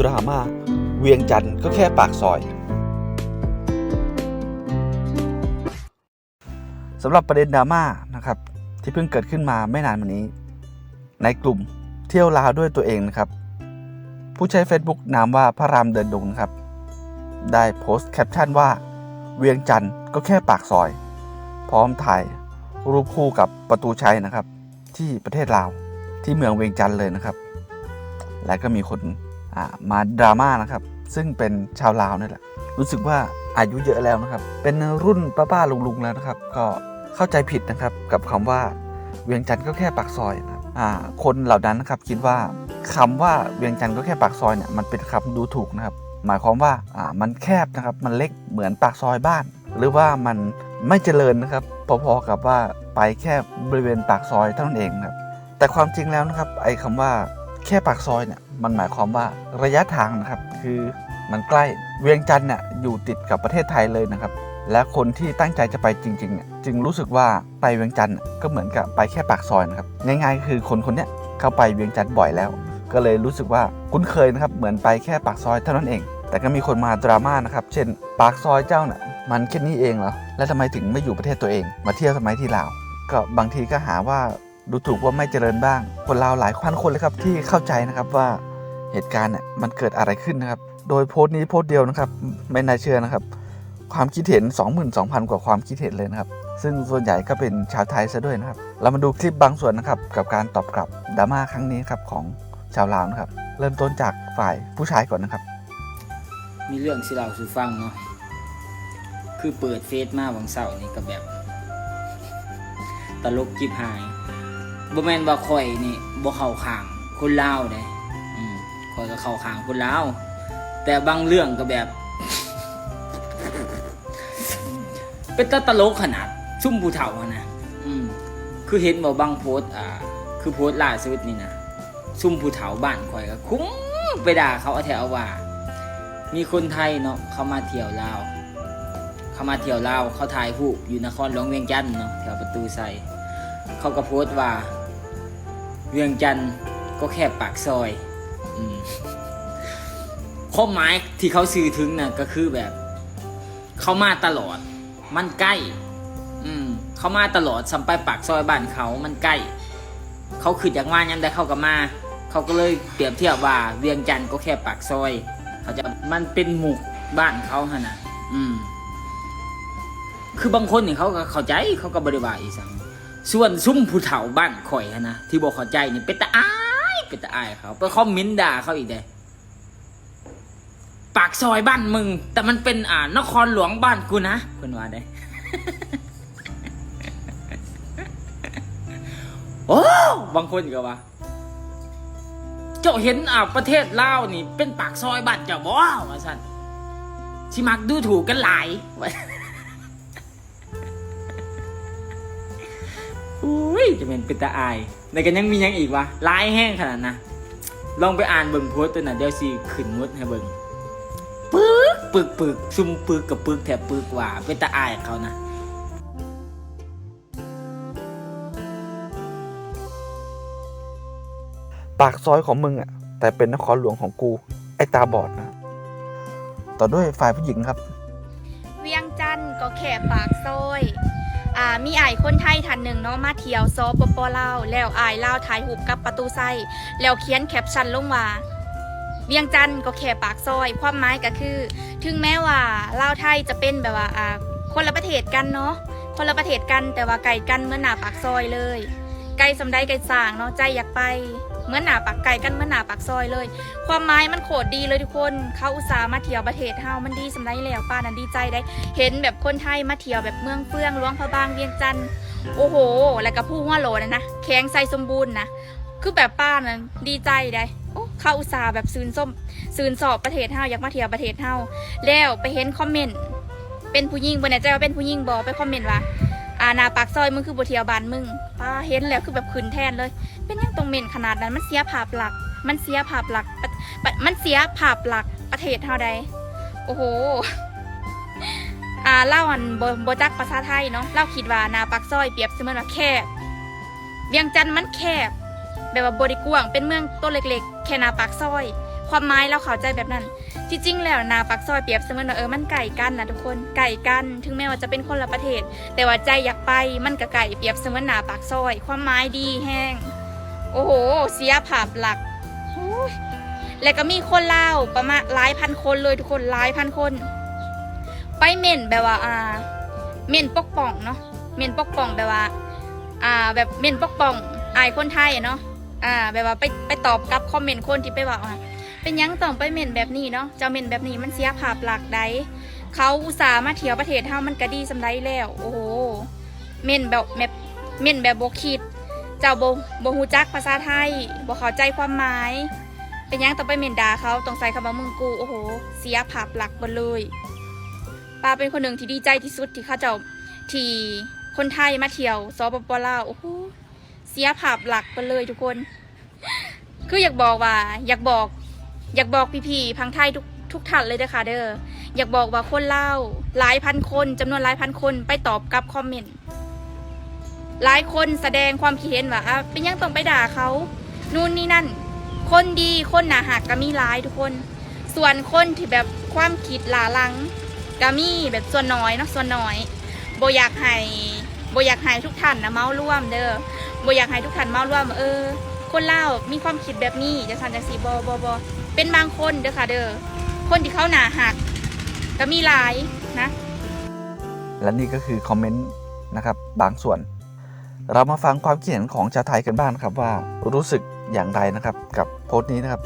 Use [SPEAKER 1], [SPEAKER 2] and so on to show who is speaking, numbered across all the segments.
[SPEAKER 1] ดราม่าเวียงจันทร์ก็แค่ปากซอยสำหรับประเด็นดราม่านะครับ ที่เพิ่งเกิดขึ้นมาไม่นานมานี้ ในกลุ่มเที่ยวลาวด้วยตัวเองนะครับ ผู้ใช้ Facebook นามว่าพระรามเดินดงนะครับ ได้โพสต์แคปชั่นว่า เวียงจันทร์ก็แค่ปากซอย พร้อมถ่ายรูปคู่กับประตูชัยนะครับ ที่ประเทศลาวที่เมืองเวียงจันทร์เลยนะครับ และก็มีคน มาดราม่านะครับ ซึ่งเป็นชาวลาวนี่แหละ รู้สึกว่าอายุเยอะแล้วนะครับ เป็นรุ่นป้าๆลุงๆแล้วนะครับ ก็เข้าใจผิดนะครับกับคำว่าเวียงจันทร์ก็แค่ปากซอยนะครับคนเหล่านั้นนะครับคิดว่าคำว่าเวียงจันทร์ก็แค่ปากซอยเนี่ยมันเป็นคำดูถูกนะครับ หมายความว่าอ่ามันแคบนะครับ มันเล็กเหมือนปากซอยบ้าน หรือว่ามันไม่เจริญนะครับพอๆกับว่าไปแค่บริเวณปากซอยเท่านั้นเองครับแต่ความจริงแล้วนะครับไอ้คำว่า แค่ปากซอยเนี่ยมันหมายความว่าระยะทางนะครับคือมันใกล้เวียงจันทร์เนี่ยอยู่ติดกับประเทศไทยเลยนะครับ และคนที่ตั้งใจจะไปจริงๆเนี่ยจึงรู้สึกว่าไปเวียงจันทร์ก็เหมือนกับไปแค่ปากซอยนะครับง่ายๆ คือคนคนเนี้ยเข้าไปเวียงจันทร์บ่อยแล้ว ก็เลยรู้สึกว่าคุ้นเคยนะครับเหมือนไปแค่ปากซอยเท่านั้นเอง แต่ก็มีคนมาดราม่านะครับเช่น ปากซอยเจ้าน่ะมันแค่นี้เองเหรอแล้วทำไมถึงไม่อยู่ประเทศตัวเอง มาเที่ยวทำไมที่ลาวก็บางทีก็หาว่า ดูถูกว่าไม่เจริญบ้าง คนลาวหลายพันคนเลยครับที่เข้าใจนะครับว่าเหตุการณ์เนี่ยมันเกิดอะไรขึ้นนะครับ โดยโพสต์นี้โพสต์เดียวนะครับ ไม่น่าเชื่อนะครับ ความคิดเห็น 22,000 กว่าความคิดเห็นเลยนะครับ ซึ่งส่วนใหญ่ก็เป็นชาวไทยซะด้วยนะครับ เรามาดูคลิปบางส่วนนะครับ กับการตอบกลับดราม่าครั้งนี้ครับของชาวลาวนะครับ เริ่มต้นจากฝ่ายผู้ชายก่อนนะครับ
[SPEAKER 2] มีเรื่องสิเราสู่ฟังเนาะคือเปิดเฟซมาวังเสาร์นี่ก็แบบ ตลกจิบหาย บ่แม่นว่าข่อยนี่บ่เข้าข้างคนลาวเด้อืมข่อยก็เข้าข้างคนลาวแต่บางเรื่องก็แบบ เป็นตาตลกขนาด ซุ่มผู้เฒ่าอะนะอืมคือเห็นบ่บางโพสต์อ่า คือโพสต์ล่าสุดนี่นะซุ่มผู้เฒ่าบ้านข่อยก็คุ้มไปด่าเขาแถวว่า มีคนไทยเนาะเขามาเที่ยวลาวเขามาเที่ยวลาวเขาถ่ายรูปอยู่นครหลวงเวียงจันทน์เนาะแถวประตูไซเขาก็โพสต์ว่า เวียงจันทน์ก็แค่ปากซอยอืมความหมายที่เขาสื่อถึงน่ะก็คือแบบ เขามาตลอด มันใกล้ อืม เขามาตลอดสัมไปปากซอยบ้านเขามันใกล้ เขาขึ้นจากมายันได้เข้ากับมา เขาก็เลยเปรียบเทียบว่า เวียงจันทน์ก็แค่ปากซอย เขาจะมันเป็นหมุกบ้านเขาฮะนะอืม คือบางคนเนี่ยเขาก็เข้าใจเขาก็บริวาอีสัง ส่วนซุ่มผู้เฒ่าบ้านข่อยนะที่บอกเข้าใจนี่เป็นตาอายเป็นตาอายเขาไปคอมเมนต์ด่าเขาอีกเด้ปากซอยบ้านมึง แต่มันเป็นอ่านครหลวงบ้านกูนะคุณว่าได้โอ้บางคนก็ว่าเจ้าเห็นอ่าประเทศลาวนี่ เป็นปากซอยบ้านเจ้าบ่ว่าสั่นชิมักดูถูกกันหลาย อุ้ยจะเป็นเป็นตาอายในกันยังมียังอีกวะลายแห้งขนาดนะลองไปอ่านเบิ่งโพสต์ตัวน่ะเดี๋ยวสิขึ้นมดให้เบิ่งปึกปึกปึกซุ่มปึกกับปึกแถบปึกว่าเป็นตาอายเขานะ
[SPEAKER 1] ปากซอยของมึงอะ แต่เป็นนครหลวงของกู ไอ้ตาบอดนะ ต่อด้วยฝ่ายผู้หญิงครับ
[SPEAKER 3] เวียงจันทน์ก็แค่ปากซอยอ่า มีอายคนไทยท่านหนึ่งเนาะมาเที่ยวซอปปลาวแล้วอายลาวถ่ายหูปกับประตูไซแล้วเขียนแคปชั่นลงว่าเวียงจันทร์ก็แค่ปากซอย ความหมายก็คือ ถึงแม้ว่าลาวไทยจะเป็นแบบว่าอ่าคนละประเทศกันเนาะคนละประเทศกันแต่ว่าไกลกันเมื่อนหน้าปากซอยเลย ไกลสำใดไกลสางเนาะใจอยากไป มื่อหนาปากไก่กันเมื่อหนาปากซอยเลย ความหมายมันโคตรดีเลยทุกคนเขาอุตส่าห์มาเที่ยวประเทศเฮามันดีสำไรแล้วป้านั้นดีใจได้ เห็นแบบคนไทยมาเที่ยวแบบเมืองเฟื่องหลวงพระบางเวียงจันทร์โอ้โห แล้วก็ผู้หัวโหลนะนะแข็งใสสมบูรณ์นะคือแบบป้านั้นดีใจได้โอ้เขาอุตส่าห์แบบซืนส้มซืนสอบประเทศเฮาอยากมาเที่ยวประเทศเฮาแล้วไปเห็นคอมเมนต์เป็นผู้หญิงบนไหนใจว่าเป็นผู้หญิงบอไปคอมเมนต์ว่าอาหนาปากซอยมึงคือบัเที่ยวบานมึงป้าเห็นแล้วคือแบบขืนแทนเลย เป็นยังตรงเมนขนาดนั้นมันเสียภาพลักษณ์มันเสียภาพลักษณ์มันเสียภาพลักษณ์ประเทศเท่าใดโอ้โหอ่าเล่าอันโบจักภาษาไทยเนาะเล่าคิดว่านาปากซอยเปรียบเสมือนว่าแคบเวียงจันทน์มันแคบ แบบว่าบริกว้างเป็นเมืองตัวเล็กๆ แค่นาปากซอย ความหมายเราเข้าใจแบบนั้นที่จริงแล้วนาปักซอยเปรียบเสมือนว่าเออมันไก่กันนะทุกคนไก่กันถึงแม้ว่าจะเป็นคนละประเทศ แต่ว่าใจอยากไปมันก็ไก่เปรียบเสมือนนาปักซอย ความหมายดีแห้ง โอ้โห เสียภาพหลักแล้วก็มีคนเล่าประมาณหลายพันคนเลยทุกคนหลายพันคน ไปเม่นแบบว่า อ่า เม่นปกป้องเนาะเม่นปกป้องแบบว่า อ่า แบบเม่นปกป้องอายคนไทยเนาะอ่า แบบว่าไปไปตอบกลับคอมเมนต์คนที่ไปว่าอะเป็นยังต้องไปเม่นแบบนี้เนาะเจ้าเม่นแบบนี้มันเสียภาพลักใดเขาอุตส่าห์มาเที่ยวประเทศเฮามันก็ดีสำไรแล้ว โอ้โหเม่นแบบแบบเม่นแบบโบคิด เจ้าบ่บ่ฮู้จักภาษาไทยบ่เข้าใจความหมาย เป็นหยังต้องไปเม่นด่าเขาต้องใส่คำว่ามึงกู โอ้โห เสียภาพลักษณ์หมดเลยป้าเป็นคนหนึ่งที่ดีใจที่สุดที่เขาเจ้าที่คนไทยมาเที่ยวสปปลาวโอ้โหเสียภาพลักษณ์ไปเลยทุกคน คืออยากบอกว่า อยากบอก อยากบอกพี่ๆพังไทยทุกทุกท่านเลยเด้อค่ะเด้ออยากบอกว่าคนเล่าหลายพันคนจำนวนหลายพันคนไปตอบกลับคอมเมนต์ หลายคนแสดงความคิดเห็นว่าอะเป็นยังต้องไปด่าเขานู่นนี่นั่น คนดีคนหนาหักก็มีหลายทุกคน ส่วนคนที่แบบความคิดหลาลังก็มีแบบส่วนน้อยเนาะส่วนน้อยโบอยากให้โบอยากให้ทุกท่านนะเมาร่วมเด้อโบอยากให้ทุกท่านเมาร่วมเออ คนเล่ามีความคิดแบบนี้จะสันจะสีบอบอบอเป็นบางคนเด้อค่ะเด้อคนที่เขาหนาหักก็มีหลายนะ
[SPEAKER 1] และนี่ก็คือคอมเมนต์นะครับบางส่วน เรามาฟังความคิดเห็นของชาวไทยกันบ้างครับว่ารู้สึกอย่างไรนะครับ กับโพสต์นี้นะครับ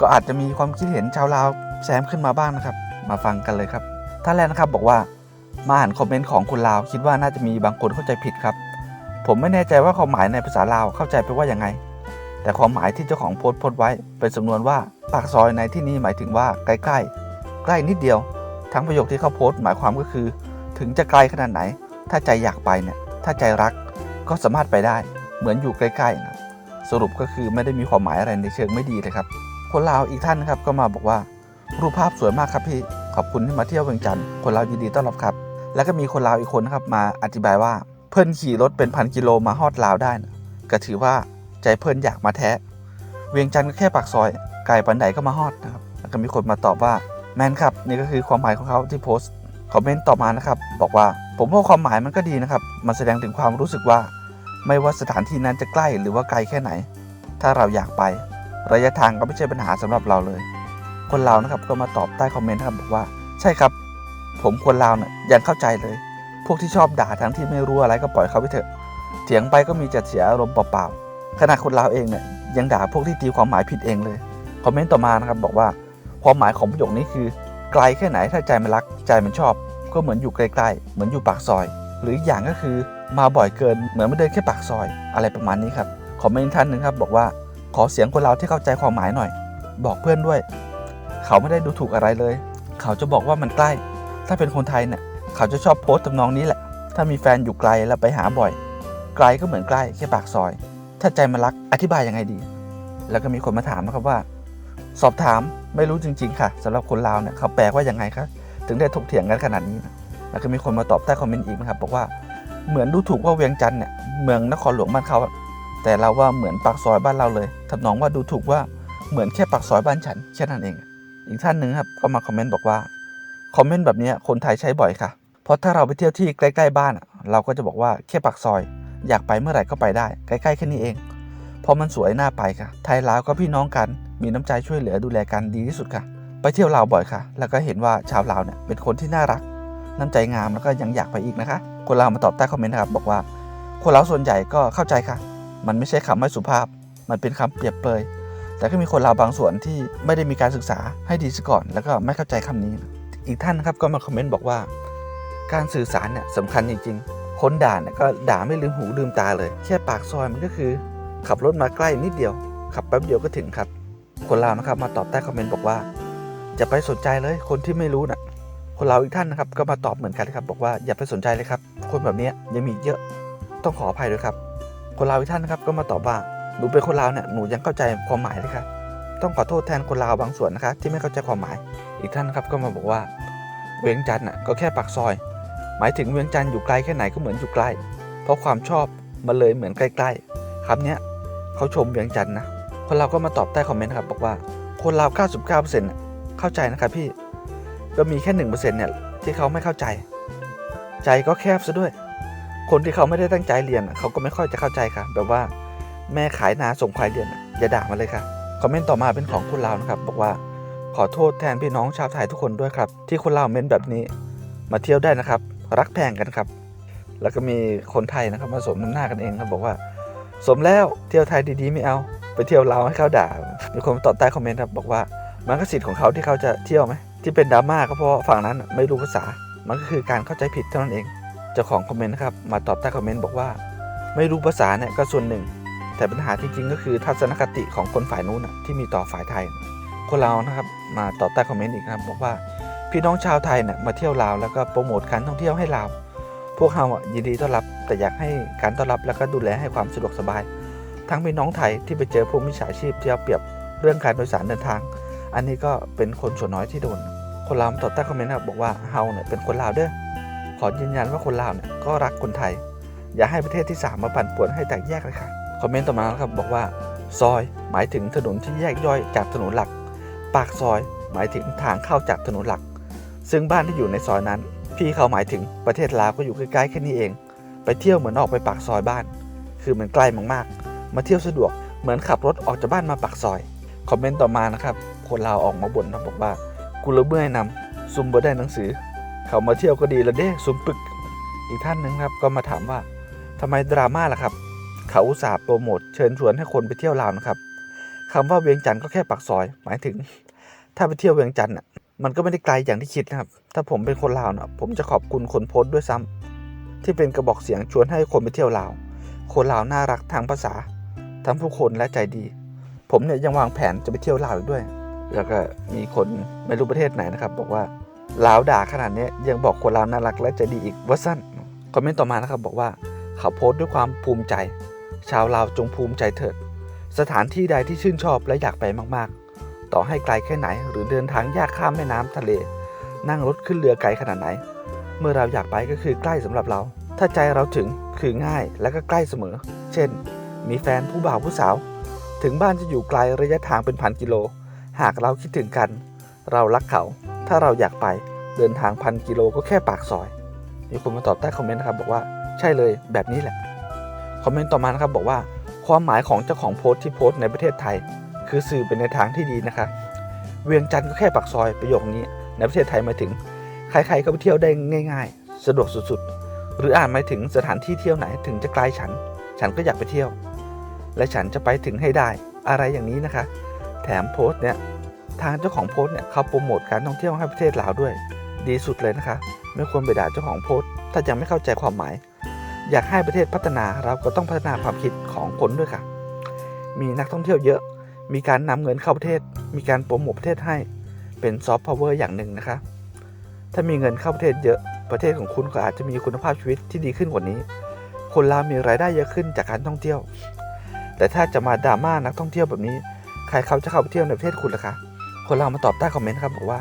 [SPEAKER 1] ก็อาจจะมีความคิดเห็นชาวลาวแซมขึ้นมาบ้างนะครับ มาฟังกันเลยครับท่านแรกนะครับบอกว่ามาอ่านคอมเมนต์ของคนลาว คิดว่าน่าจะมีบางคนเข้าใจผิดครับ ผมไม่แน่ใจว่าความหมายในภาษาลาวเข้าใจไปว่าอย่างไง แต่ความหมายที่เจ้าของโพสต์โพสต์ไว้ เป็นสำนวนว่าปากซอยในที่นี้หมายถึงว่าใกล้ๆใกล้นิดเดียว ทั้งประโยคที่เขาโพสต์หมายความก็คือ ถึงจะไกลขนาดไหน ถ้าใจอยากไปเนี่ยถ้าใจรัก ก็สามารถไปได้เหมือนอยู่ใกล้ๆนะสรุปก็คือไม่ได้มีความหมายอะไรในเชิงไม่ดีเลยครับ คนลาวอีกท่านนะครับก็มาบอกว่า รูปภาพสวยมากครับพี่ขอบคุณที่มาเที่ยวเวียงจันทร์คนลาวยินดีต้อนรับครับ แล้วก็มีคนลาวอีกคนนะครับมาอธิบายว่า เพื่อนขี่รถเป็นพันกิโลมาฮอดลาวได้นะก็ถือว่าใจเพื่อนอยากมาแท้ เวียงจันทร์ก็แค่ปากซอยไกลปันใดก็มาฮอดนะครับแล้วก็มีคนมาตอบว่าแมนครับนี่ก็คือความหมายของเขาที่โพสต์คอมเมนต์ต่อมานะครับบอกว่าผมว่าความหมายมันก็ดีนะครับ มันแสดงถึงความรู้สึกว่า ไม่ว่าสถานที่นั้นจะใกล้หรือว่าไกลแค่ไหน ถ้าเราอยากไป ระยะทางก็ไม่ใช่ปัญหาสำหรับเราเลย คนเรานะครับก็มาตอบใต้คอมเมนต์นะครับบอกว่าใช่ครับ ผมคนลาวเนี่ยยังเข้าใจเลย พวกที่ชอบด่าทั้งที่ไม่รู้อะไรก็ปล่อยเขาไปเถอะ เถียงไปก็มีแต่เสียอารมณ์เปล่าๆขณะคนลาวเองเนี่ยยังด่าพวกที่ตีความหมายผิดเองเลยคอมเมนต์ต่อมานะครับบอกว่า ความหมายของประโยคนี้คือ ไกลแค่ไหนถ้าใจมันรักใจมันชอบ ก็เหมือนอยู่ใกล้ๆ เหมือนอยู่ปากซอย หรืออีกอย่างก็คือมาบ่อยเกินเหมือนไม่เดินแค่ปากซอยอะไรประมาณนี้ครับคอมเมนต์ท่านหนึ่งครับบอกว่าขอเสียงคนเราที่เข้าใจความหมายหน่อย บอกเพื่อนด้วย เขาไม่ได้ดูถูกอะไรเลย เขาจะบอกว่ามันใกล้ ถ้าเป็นคนไทยเนี่ยเขาจะชอบโพสต์ทำนองนี้แหละ ถ้ามีแฟนอยู่ไกลแล้วไปหาบ่อย ไกลก็เหมือนใกล้แค่ปากซอย ถ้าใจมันรักอธิบายยังไงดี แล้วก็มีคนมาถามนะครับว่า สอบถามไม่รู้จริง ๆ ค่ะสำหรับคนลาวเนี่ยเขาแปลว่ายังไงครับ ถึงได้ถกเถียงกันขนาดนี้นะแล้วก็มีคนมาตอบใต้คอมเมนต์อีกนะครับบอกว่าเหมือนดูถูกว่าเวียงจันทร์เนี่ยเมืองนครหลวงบ้านเขาแต่เราว่าเหมือนปากซอยบ้านเราเลยทำนองว่าดูถูกว่าเหมือนแค่ปากซอยบ้านฉันแค่นั้นเอง อีกท่านหนึ่งครับก็มาคอมเมนต์บอกว่าคอมเมนต์แบบนี้คนไทยใช้บ่อยค่ะ เพราะถ้าเราไปเที่ยวที่ใกล้ๆบ้านเราก็จะบอกว่าแค่ปากซอย อยากไปเมื่อไหร่ก็ไปได้ ใกล้ๆแค่นี้เอง เพราะมันสวยน่าไปค่ะ ไทยลาวก็พี่น้องกัน มีน้ำใจช่วยเหลือดูแลกันดีที่สุดค่ะ ไปเที่ยวลาวบ่อยค่ะ แล้วก็เห็นว่าชาวลาวเนี่ยเป็นคนที่น่ารัก น้ำใจงามแล้วก็ยังอยากไปอีกนะคะ คนลาวมาตอบใต้คอมเมนต์นะครับบอกว่า คนลาวส่วนใหญ่ก็เข้าใจค่ะ มันไม่ใช่คำไม่สุภาพ มันเป็นคำเปรียบเปรยแต่ก็มีคนลาวบางส่วนที่ไม่ได้มีการศึกษาให้ดีซะก่อน แล้วก็ไม่เข้าใจคำนี้ อีกท่านนะครับก็มาคอมเมนต์บอกว่า การสื่อสารเนี่ยสำคัญจริงๆ คนด่าเนี่ยก็ด่าไม่ลืมหูลืมตาเลย แค่ปากซอยมันก็คือ ขับรถมาใกล้นิดเดียว ขับแป๊บเดียวก็ถึงครับ คนลาวนะครับมาตอบใต้คอมเมนต์บอกว่า อย่าไปสนใจเลยคนที่ไม่รู้น่ะ คนลาอีกท่านนะครับก็มาตอบเหมือนกันครับ บอกว่าอย่าไปสนใจเลยครับ คนแบบนี้ยังมีเยอะต้องขออภัยด้วยครับ คนลาอีกท่านนะครับก็มาตอบว่าหนูเป็นคนลาวเนี่ยหนูยังเข้าใจความหมายเลยครับต้องขอโทษแทนคนลาวบางส่วนนะคะที่ไม่เข้าใจความหมาย อีกท่านครับก็มาบอกว่า เวียงจันทร์น่ะก็แค่ปากซอย หมายถึงเวียงจันทร์อยู่ไกลแค่ไหนก็เหมือนอยู่ใกล้ เพราะความชอบมันเลยเหมือนใกล้ๆคำเนี้ยเขาชมเวียงจันทร์นะคนเราก็มาตอบใต้คอมเมนต์ครับบอกว่าคนลาว 99%น่ะ เข้าใจนะครับพี่ก็มีแค่1%เนี่ยที่เขาไม่เข้าใจ ใจก็แคบซะด้วย คนที่เขาไม่ได้ตั้งใจเรียนเขาก็ไม่ค่อยจะเข้าใจค่ะ แบบว่าแม่ขายนาส่งควายเรียนอย่าด่ามาเลยค่ะคอมเมนต์ต่อมาเป็นของคนลาวนะครับ บอกว่าขอโทษแทนพี่น้องชาวไทยทุกคนด้วยครับ ที่คนลาวเม้นแบบนี้มาเที่ยวได้นะครับ รักแพงกันครับ แล้วก็มีคนไทยนะครับมาสมน้ำหน้ากันเองครับบอกว่า สมแล้วเที่ยวไทยดีๆไม่เอา ไปเที่ยวลาวให้เขาด่า มีคนตอบใต้คอมเมนต์ครับบอกว่า มันก็สิทธิ์ของเขาที่เขาจะเที่ยวไหมที่เป็นดราม่าก็เพราะฝั่งนั้นไม่รู้ภาษา มันก็คือการเข้าใจผิดเท่านั้นเองเจ้าของคอมเมนต์นะครับมาตอบใต้คอมเมนต์บอกว่า ไม่รู้ภาษาเนี่ยก็ส่วนหนึ่ง แต่ปัญหาที่จริงก็คือทัศนคติของคนฝ่ายนู้นที่มีต่อฝ่ายไทย คนลาวนะครับมาตอบใต้คอมเมนต์อีกนะครับบอกว่าพี่น้องชาวไทยเนี่ยมาเที่ยวลาวแล้วก็โปรโมทการท่องเที่ยวให้ลาวพวกเราอะยินดีต้อนรับแต่อยากให้การต้อนรับแล้วก็ดูแลให้ความสะดวกสบาย ทั้งพี่น้องไทยที่ไปเจอพวกมิจฉาชีพที่เอาเปรียบเรื่องการโดยสารเดินทาง อันนี้ก็เป็นคนส่วนน้อยที่โดน คนลาวตอบใต้คอมเมนต์นะครับบอกว่าเฮาเนี่ยเป็นคนลาวเด้อขอยืนยันว่าคนลาวเนี่ยก็รักคนไทย อย่าให้ประเทศที่สามมาปั่นป่วนให้แตกแยกเลยค่ะคอมเมนต์ต่อมาครับบอกว่า ซอยหมายถึงถนนที่แยกย่อยจากถนนหลัก ปากซอยหมายถึงทางเข้าจากถนนหลัก ซึ่งบ้านที่อยู่ในซอยนั้น พี่เขาหมายถึงประเทศลาวก็อยู่ใกล้ๆแค่นี้เอง ไปเที่ยวเหมือนออกไปปากซอยบ้าน คือมันใกล้มากๆ มาเที่ยวสะดวกเหมือนขับรถออกจากบ้านมาปากซอย คอมเมนต์ต่อมานะครับ คนลาวออกมาบ่นนะบอกว่ากูระเบื่อนำซุมบ่ได้หนังสือ เขามาเที่ยวก็ดีแล้วเด้ซุมปึก อีกท่านหนึ่งครับก็มาถามว่าทำไมดราม่าล่ะครับ เขาอุตส่าห์โปรโมทเชิญชวนให้คนไปเที่ยวลาวนะครับคำว่าเวียงจันทร์ก็แค่ปากซอย หมายถึง ถ้าไปเที่ยวเวียงจันทร์น่ะมันก็ไม่ได้ไกลอย่างที่คิดนะครับ ถ้าผมเป็นคนลาวนะผมจะขอบคุณคนโพสต์ด้วยซ้ำที่เป็นกระบอกเสียงชวนให้คนไปเที่ยวลาว คนลาวน่ารักทางภาษาทั้งผู้คนและใจดี ผมเนี่ยยังวางแผนจะไปเที่ยวลาวอีกด้วย แล้วก็มีคนไม่รู้ประเทศไหนนะครับ บอกว่าลาวด่าขนาดนี้ยังบอกคนลาวน่ารักและใจดีอีกว่าสั้นคอมเมนต์ต่อมานะครับบอกว่าเขาโพสต์ด้วยความภูมิใจ ชาวลาวจงภูมิใจเถิดสถานที่ใดที่ชื่นชอบและอยากไปมากๆ ต่อให้ไกลแค่ไหน หรือเดินทางยากข้ามแม่น้ำทะเล นั่งรถขึ้นเรือไกลขนาดไหน เมื่อเราอยากไปก็คือใกล้สำหรับเรา ถ้าใจเราถึงคือง่ายและก็ใกล้เสมอ เช่น มีแฟนผู้บ่าวผู้สาว ถึงบ้านจะอยู่ไกลระยะทางเป็นพันกิโล หากเราคิดถึงกัน เรารักเขา ถ้าเราอยากไปเดินทางพันกิโลก็แค่ปากซอย มีคนมาตอบใต้คอมเมนต์นะครับบอกว่าใช่เลยแบบนี้แหละ คอมเมนต์ต่อมานะครับบอกว่า ความหมายของเจ้าของโพสต์ที่โพสต์ในประเทศไทย คือสื่อเป็นในทางที่ดีนะคะ เวียงจันทร์ก็แค่ปากซอยประโยคนี้ ในประเทศไทยมาถึง ใครๆก็ไปเที่ยวได้ง่าย ๆ สะดวกสุดๆ หรืออ่านหมายถึงสถานที่เที่ยวไหนถึงจะไกลฉัน ฉันก็อยากไปเที่ยว และฉันจะไปถึงให้ได้อะไรอย่างนี้นะคะ แถมโพสต์เนี่ยทางเจ้าของโพสต์เนี่ยเขาโปรโมทการท่องเที่ยวให้ประเทศลาวด้วย ดีสุดเลยนะคะ ไม่ควรไปด่าเจ้าของโพสต์ ถ้ายังไม่เข้าใจความหมาย อยากให้ประเทศพัฒนาเราก็ต้องพัฒนาความคิดของคนด้วยค่ะ มีนักท่องเที่ยวเยอะ มีการนำเงินเข้าประเทศ มีการโปรโมทประเทศให้เป็นซอฟต์พาวเวอร์อย่างหนึ่งนะคะ ถ้ามีเงินเข้าประเทศเยอะประเทศของคุณก็อาจจะมีคุณภาพชีวิตที่ดีขึ้นกว่านี้ คนลาวมีรายได้เยอะขึ้นจากการท่องเที่ยว แต่ถ้าจะมาดราม่านักท่องเที่ยวแบบนี้ ใครเขาจะเข้าไปเที่ยวในประเทศคุณล่ะคะ คนลามาตอบใต้คอมเมนต์ครับบอกว่า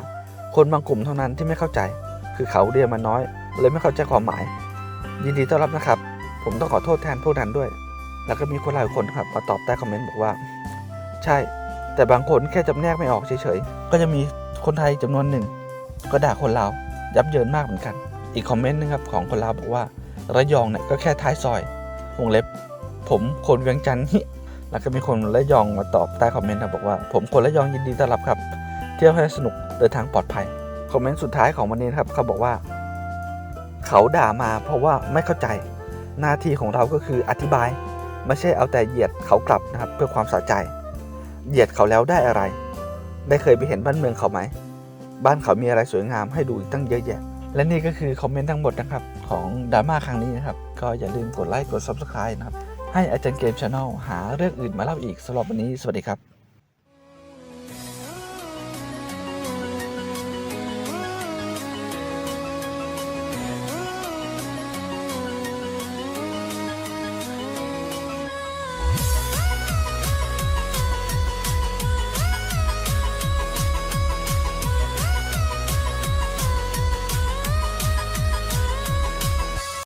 [SPEAKER 1] คนบางกลุ่มเท่านั้นที่ไม่เข้าใจ คือเขาเรียนมาน้อย เลยไม่เข้าใจความหมาย ยินดีต้อนรับนะครับ ผมต้องขอโทษแทนพวกนั้นด้วย แล้วก็มีคนหลายคนครับมาตอบใต้คอมเมนต์บอกว่า ใช่ แต่บางคนแค่จำแนกไม่ออกเฉยๆ ก็จะมีคนไทยจำนวนหนึ่ง ก็ด่าคนลาวยับเยินมากเหมือนกัน อีกคอมเมนต์หนึงครับของคนลาวบอกว่า ระยองเนี่ยก็แค่ท้ายซอย วงเล็บ ผมคนเวียงจันทร์ แล้วก็มีคนระยองมาตอบใต้คอมเมนต์ครับบอกว่า ผมคนระยองยินดีต้อนรับครับ เที่ยวให้สนุกเดินทางปลอดภัย คอมเมนต์สุดท้ายของวันนี้ครับเขาบอกว่า เขาด่ามาเพราะว่าไม่เข้าใจ หน้าที่ของเราก็คืออธิบาย ไม่ใช่เอาแต่เหยียดเขากลับนะครับ เพื่อความสะใจ เหยียดเขาแล้วได้อะไร ได้เคยไปเห็นบ้านเมืองเขาไหม บ้านเขามีอะไรสวยงามให้ดูอีกตั้งเยอะแยะ และนี่ก็คือคอมเมนต์ทั้งหมดนะครับของดราม่าครั้งนี้นะครับ ก็อย่าลืมกดไลค์กด Subscribe นะครับ ให้อาจารย์เกมชาแนลหาเรื่องอื่นมาเล่าอีกสำหรับวันนี้สวัสดีครับ